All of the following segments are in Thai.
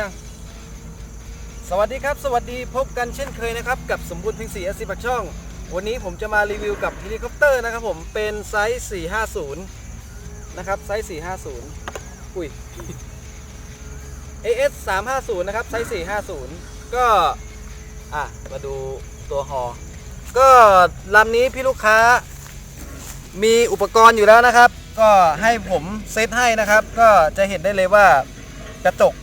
ยัง สวัสดีครับ สวัสดีพบกันเช่นเคยนะครับ กับสมบูรณ์เพิงศรีเอสิบักช่อง วันนี้ผมจะมารีวิวกับเฮลิคอปเตอร์นะครับผม เป็นไซส์ 450 นะครับ ไซส์ 450 อุ้ย AS 350 นะครับ ไซส์ 450 ก็ อะ มาดูตัวฮอ ก็ลำนี้พี่ลูกค้า มีอุปกรณ์อยู่แล้วนะครับ ก็ให้ผมเซตให้นะครับ ก็จะเห็นได้เลยว่ากระจก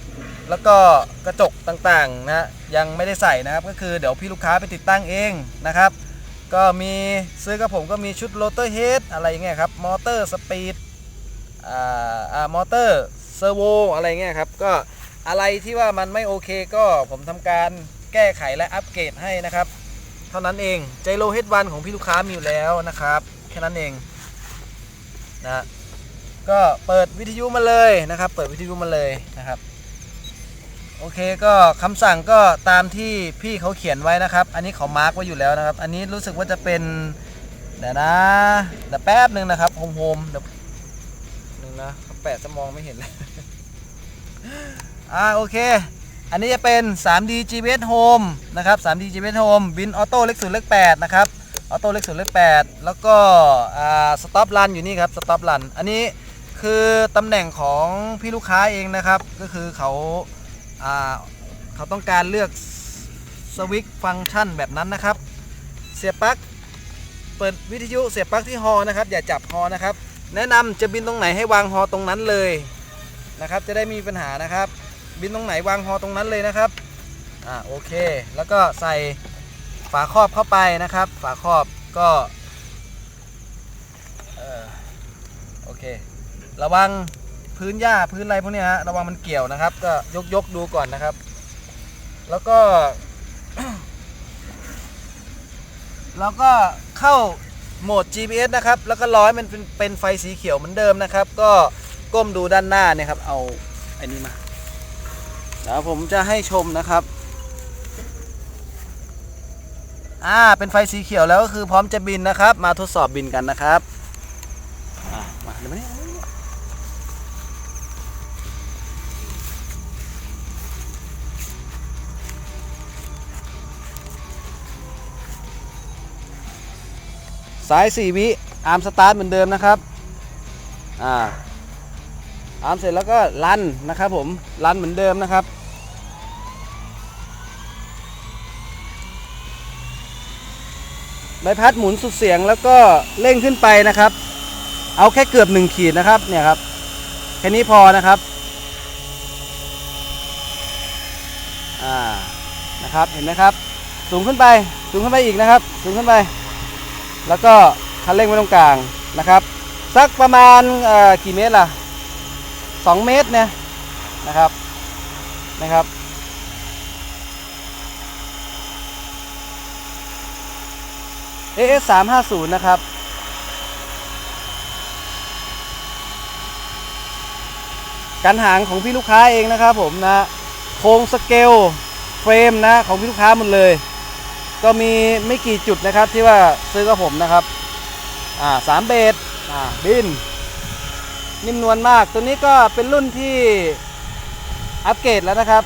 แล้วก็กระจกต่างๆนะยังไม่ได้ใส่นะครับ ก็คือเดี๋ยวพี่ลูกค้าไปติดตั้งเองนะครับ ก็มีซื้อกับผมก็มีชุดโรเตอร์เฮดอะไรเงี้ยครับมอเตอร์สปีดอ่าอ่า มอเตอร์เซอร์โวอะไรเงี้ยครับ ก็อะไรที่ว่ามันไม่โอเคก็ผมทำการแก้ไขและอัปเกรดให้นะครับ เท่านั้นเองไจโรเฮดวันของพี่ลูกค้ามีอยู่แล้วนะครับ แค่นั้นเองนะก็เปิดวิทยุมาเลยนะครับ เปิดวิทยุมาเลยนะครับ โอเคก็คำสั่งก็ตามที่พี่เขาเขียนไว้นะครับ อันนี้เขามาร์กไว้อยู่แล้วนะครับ อันนี้รู้สึกว่าจะเป็นเดี๋ยวนะเดี๋ยวแป๊บหนึ่งนะครับโฮมโฮมเดี๋ยวหนึ่งนะแปะจะมองไม่เห็นเลยอ่าโอเค อันนี้จะเป็น 3D GPS Home นะครับ 3D GPS Home บินออโต้เล็กศูนย์เล็ก8นะครับออโต้เล็กศูนย์เล็ก8แล้วก็อ่าสต็อปรันอยู่นี่ครับสต็อปรันอันนี้คือตำแหน่งของพี่ลูกค้าเองนะครับ ก็คือเขา เขาต้องการเลือกสวิตฟังก์ชันแบบนั้นนะครับ เสียบปลั๊กเปิดวิทยุเสียบปลั๊กที่ฮอนะครับ อย่าจับฮอนะครับ แนะนำจะบินตรงไหนให้วางฮอตรงนั้นเลยนะครับ จะได้มีปัญหานะครับ บินตรงไหนวางฮอตรงนั้นเลยนะครับอ่าโอเค แล้วก็ใส่ฝาครอบเข้าไปนะครับ ฝาครอบก็โอเค ระวัง พื้นหญ้าพื้นอะไรพวกนี้ฮะระวังมันเกี่ยวนะครับ ก็ยกยกดูก่อนนะครับ แล้วก็ แล้วก็เข้าโหมด GPS นะครับ แล้วก็ร้อยมันเป็นเป็นไฟสีเขียวเหมือนเดิมนะครับ ก็ก้มดูด้านหน้าเนี่ยครับ เอาไอ้นี้มาเดี๋ยวผมจะให้ชมนะครับอ่าเป็นไฟสีเขียวแล้วก็คือพร้อมจะบินนะครับ มาทดสอบบินกันนะครับ สาย4วิอาร์มสตาร์ทเหมือนเดิมนะครับอ่าอาร์มเสร็จแล้วก็รันนะครับผมรันเหมือนเดิมนะครับใบพัดหมุนสุดเสียงแล้วก็เร่งขึ้นไปนะครับ เอาแค่เกือบหนึ่งขีดนะครับเนี่ยครับแค่นี้พอนะครับอ่านะครับเห็นไหมครับ สูงขึ้นไปสูงขึ้นไปอีกนะครับ สูงขึ้นไป แล้วก็คันเร่งไว้ตรงกลางนะครับ สักประมาณเอ่อกี่เมตรล่ะ 2 เมตรเนี่ยนะครับนะครับ AS 350นะครับการหางของพี่ลูกค้าเองนะครับผมนะโครงสเกลเฟรมนะของพี่ลูกค้าหมดเลย ก็มีไม่กี่จุดนะครับที่ว่าซื้อกับผมนะครับอ่าสามเบสอ่าบิน นิ่มนวลมากตัวนี้ก็เป็นรุ่นที่อัปเกรดแล้วนะครับ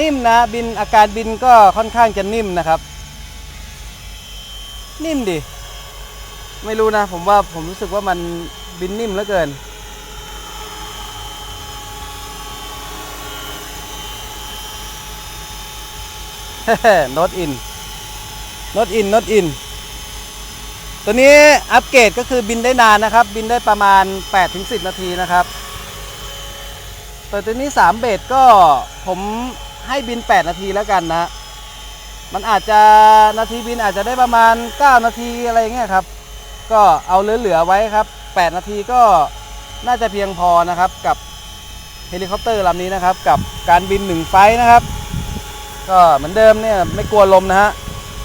นิ่มนะบินอาการบินก็ค่อนข้างจะนิ่มนะครับ นิ่มดิ ไม่รู้นะ ผมว่าผมรู้สึกว่ามันบินนิ่มเหลือเกิน โนตอินโนตอินโนตอิน ตัวนี้อัปเกรดก็คือบินได้นานนะครับ บินได้ประมาณ 8-10 นาทีนะครับแต่ตัวนี้ 3 เบสก็ผม ให้บิน 8 นาทีแล้วกันนะ มันอาจจะนาทีบินอาจจะได้ประมาณ 9 นาทีอะไรเงี้ยครับ ก็เอาเหลือๆไว้ครับ 8 นาทีก็น่าจะเพียงพอนะครับกับเฮลิคอปเตอร์ลำนี้นะครับ กับการบินหนึ่งไฟนะครับ ก็เหมือนเดิมเนี่ยไม่กลัวลมนะฮะ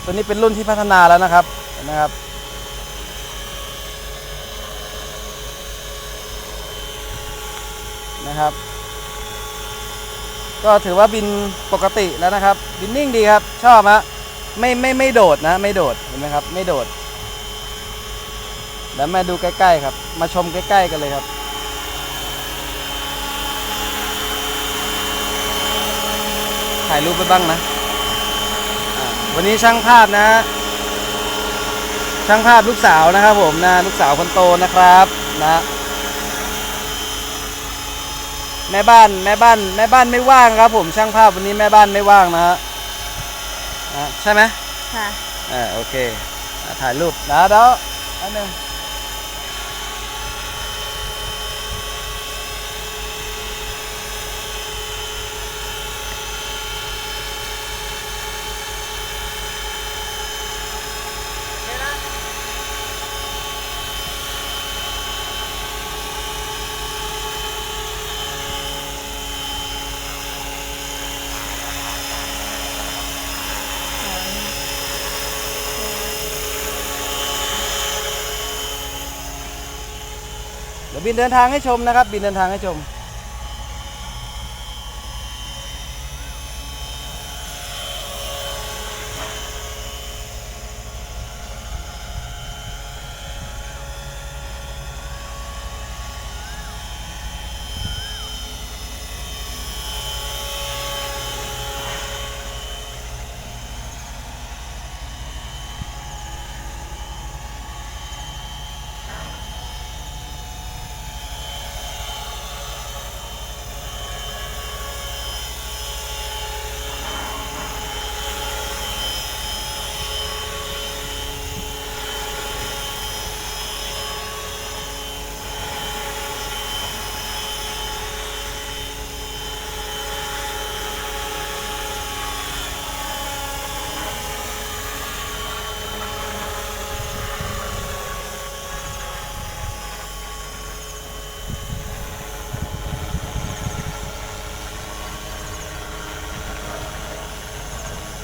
ตัวนี้เป็นรุ่นที่พัฒนาแล้วนะครับนะครับนะครับ ก็ถือว่าบินปกติแล้วนะครับ บินนิ่งดีครับ ชอบฮะไม่ไม่ไม่โดดนะ ไม่โดดเห็นไหมครับ ไม่โดดแล้วมาดูใกล้ๆครับ มาชมใกล้ๆกันเลยครับ ถ่ายรูปไปบ้างนะ วันนี้ช่างภาพนะฮะช่างภาพลูกสาวนะครับผมนะ ลูกสาวคนโตนะครับนะ แม่บ้านแม่บ้านแม่บ้านไม่ว่างครับผมช่างภาพวันนี้แม่บ้านไม่ว่างนะฮะอะใช่ไหมค่ะ อ่าโอเคอะถ่ายรูปนะเดี๋ยวอันหนึง ยวบินเดินทางให้ชมนะครับ บินเดินทางให้ชม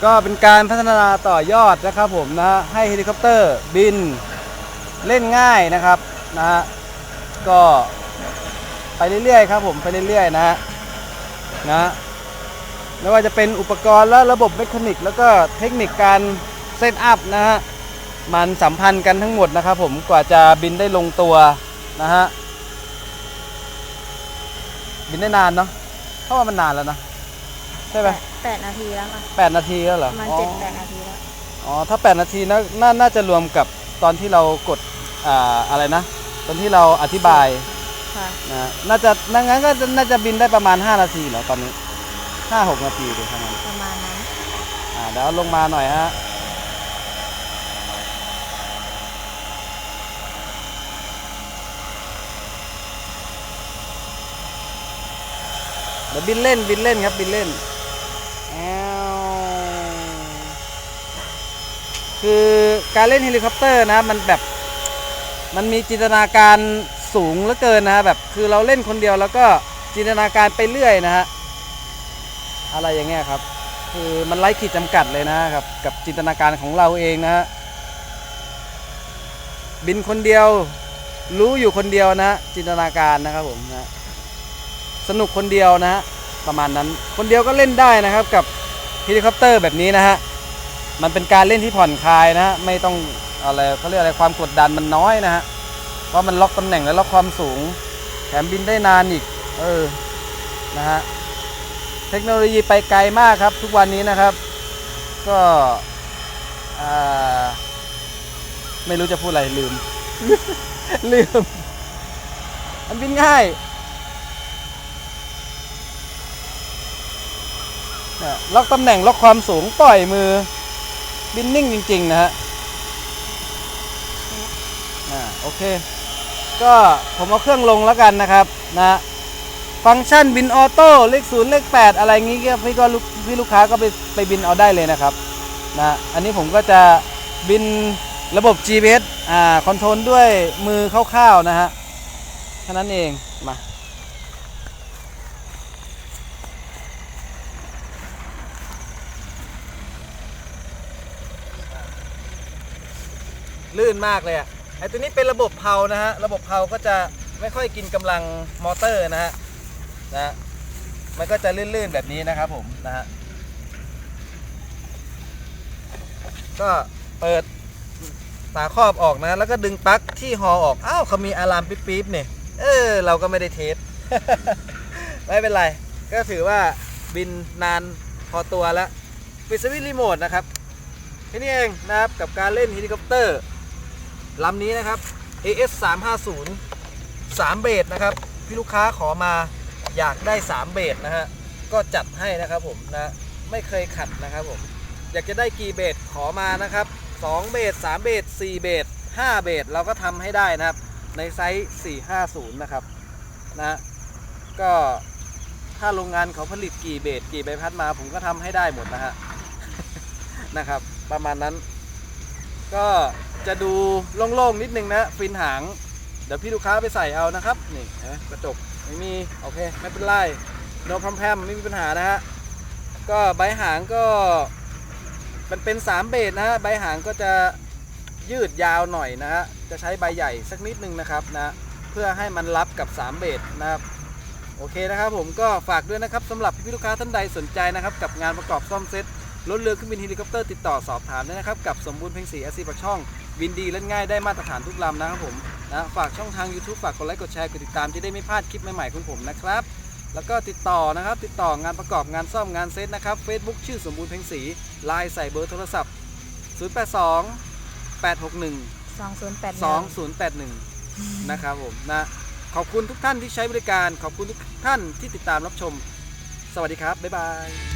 ก็เป็นการพัฒนาต่อยอดนะครับผมนะให้เฮลิคอปเตอร์บินเล่นง่ายนะครับนะฮะก็ไปเรื่อยๆครับผมไปเรื่อยๆนะฮะนะไม่ว่าจะเป็นอุปกรณ์และระบบเมคานิก แล้วก็เทคนิคการเซตอัพนะฮะมันสัมพันธ์กันทั้งหมดนะครับผมกว่าจะบินได้ลงตัวนะฮะบินได้นานเนาะเพราะว่ามันนานแล้วนะ ช่ไหมแปดนาทีแล้วค่ะแปดนาทีแล้วเหรปอระมาณอ๋อเจ็ดแปดนาทีแล้วอ๋อถ้าแปดนาทีนะน่าน่าจะรวมกับตอนที่เรากดอ่าอะไรนะ ตอนที่เราอธิบายค่ะนะน่าจะนั่งั้นก็น่าจะบินได้ประมาณ5นาทีเหรอตอนนี้5 6นาทีดูทั้งนั้นประมาณนั้นอ่าเดี๋ยวเอาลงมาหน่อยฮะเดี๋ยวบินเล่นบินเล่นครับบินเล่นแอว คือการเล่นเฮลิคอปเตอร์นะมันแบบมันมีจินตนาการสูงเหลือเกินนะฮะแบบคือเราเล่นคนเดียวแล้วก็จินตนาการไปเรื่อยนะฮะอะไรอย่างเงี้ยครับ คือมันไร้ขีดจำกัดเลยนะครับกับจินตนาการของเราเองนะฮะบินคนเดียวรู้อยู่คนเดียวนะฮะจินตนาการนะครับผมนะสนุกคนเดียวนะฮะประมาณนั้นคนเดียวก็เล่นได้นะครับกับเฮลิคอปเตอร์แบบนี้นะฮะ มันเป็นการเล่นที่ผ่อนคลายนะฮะไม่ต้องอะไรเขาเรียกอะไรความกดดันมันน้อยนะฮะเพราะมันล็อกตำแหน่งและล็อกความสูง แถมบินได้นานอีก เออนะฮะเทคโนโลยีไปไกลมากครับ ทุกวันนี้นะครับ ก็ไม่รู้จะพูดอะไรลืม ลืม มันบินง่ายเนี่ยล็อกตำแหน่งล็อกความสูงปล่อยมือ บินนิ่งจริง ๆ นะฮะอ่าโอเค ก็ผมเอาเครื่องลงแล้วกันนะครับนะฮะฟังก์ชันบินออโต้เลขศูนย์เลขแปดอะไรงี้ก็พี่ก็พี่ลูกค้าก็ไปไปบินเอาได้เลยนะครับนะอันนี้ผมก็จะบินระบบ GPS อ่าคอนโทรลด้วยมือคร่าวๆนะฮะแค่นั้นเองมา ลื่นมากเลยอะไอตัวนี้เป็นระบบเพานะฮะ ระบบเพาก็จะไม่ค่อยกินกำลังมอเตอร์นะฮะนะมันก็จะลื่นๆแบบนี้นะครับผมนะฮะก็เปิดฝาครอบออกนะ แล้วก็ดึงปลั๊กที่ฮอออกอ้าวเขามีอะลามปิ๊บๆเนี่ยเออ เราก็ไม่ได้เทสไม่เป็นไร ก็ถือว่าบินนานพอตัวแล้วปิดสวิตช์รีโมทนะครับแค่นี้เองนะครับกับการเล่นเฮลิคอปเตอร์ ลำนี้นะครับ AS 350 3เบสนะครับ พี่ลูกค้าขอมาอยากได้ 3 เบสนะฮะ ก็จัดให้นะครับผมนะไม่เคยขัดนะครับผม อยากจะได้กี่เบสขอมานะครับ 2 เบส3เบส4เบส5เบสเราก็ทำให้ได้นะครับ ในไซส์ 450 นะครับนะก็ถ้าโรงงานเขาผลิตกี่เบสกี่ใบพัดมาผมก็ทำให้ได้หมดนะฮะนะครับ ประมาณนั้นก็ จะดูโล่งๆนิดนึงนะฟินหาง เดี๋ยวพี่ลูกค้าไปใส่เอานะครับนี่นไหมกระจกไม่มีโอเคไม่เป็นไรโนพรมแพมไม่มีปัญหานะฮะก็ใบหางก็มันเป็น 3 เบสนะฮะใบหางก็จะยืดยาวหน่อยนะฮะจะใช้ใบใหญ่สักนิดนึงนะครับนะเพื่อให้มันรับกับ 3 เบสนะครับโอเคนะครับผมก็ฝากด้วยนะครับสำหรับพี่ลูกค้าท่านใดสนใจนะครับกับงานประกอบซ่อมเซ็ตรถเรือเครื่องบินเฮลิคอปเตอร์ติดต่อสอบถามได้นะครับ กับสมบูรณ์เพ็งศรีอาซีปักช่อง บินดีเล่นง่ายได้มาตรฐานทุกลำนะครับผมนะฝากช่องทาง YouTube ฝากกดไลค์กดแชร์กดติดตามจะได้ไม่พลาดคลิปใหม่ๆของผมนะครับ แล้วก็ติดต่อนะครับ ติดต่องานประกอบงานซ่อมงานเซ็ตนะครับ Facebook ชื่อสมบูรณ์เพ็งศรีไลน์ใส่เบอร์โทรศัพท์ 082 861สองศูนย์แปด2081 นะครับผมนะ ขอบคุณทุกท่านที่ใช้บริการ ขอบคุณทุกท่านที่ติดตามรับชม สวัสดีครับ บ๊ายบาย